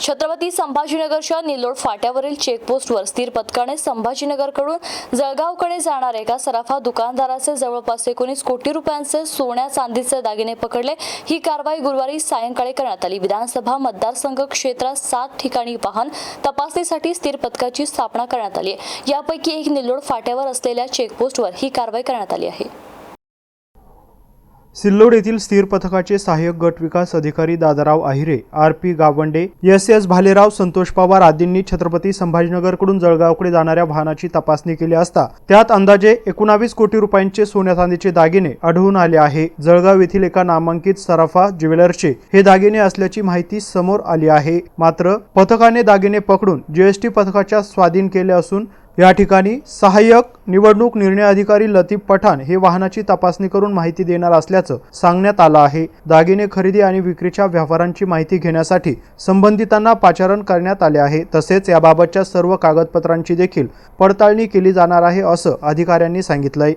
छत्रपती संभाजीनगरच्या निलोड फाट्यावरील चेकपोस्टवर स्थिर पथकाने संभाजीनगरकडून जळगावकडे जाणाऱ्या एका सराफा दुकानदाराचे जवळपास एकोणीस कोटी रुपयांचे सोन्या चांदीचे दागिने पकडले. ही कारवाई गुरुवारी सायंकाळी करण्यात आली. विधानसभा मतदारसंघ क्षेत्रात सात ठिकाणी वाहन तपासणीसाठी स्थिर पथकाची स्थापना करण्यात आली आहे. यापैकी एक निलोड फाट्यावर असलेल्या चेकपोस्टवर ही कारवाई करण्यात आली आहे. सिल्लोड येथील स्थिर पथकाचे सहाय्यक गट विकास अधिकारी Dadarao Ahire R P Gawande S S Bhalerao Santosh Pawar आदींनी छत्रपती संभाजीनगरकडून जळगावकडे जाणाऱ्या वाहनाची तपासणी केली असता त्यात अंदाजे एकोणावीस कोटी रुपयांचे सोन्या चांदीचे दागिने आढळून आले आहे. जळगाव येथील एका नामांकित सराफा ज्वेलर्सचे हे दागिने असल्याची माहिती समोर आली आहे. मात्र पथकाने दागिने पकडून जीएसटी पथकाच्या स्वाधीन केले असून या ठिकाणी सहाय्यक निवडणूक निर्णय अधिकारी लतीफ पठाण हे वाहनाची तपासणी करून माहिती देणार असल्याचं सांगण्यात आलं आहे. दागिने खरेदी आणि विक्रीच्या व्यवहारांची माहिती घेण्यासाठी संबंधितांना पाचारण करण्यात आले आहे. तसेच याबाबतच्या सर्व कागदपत्रांची देखील पडताळणी केली जाणार आहे असं अधिकाऱ्यांनी सांगितलंय.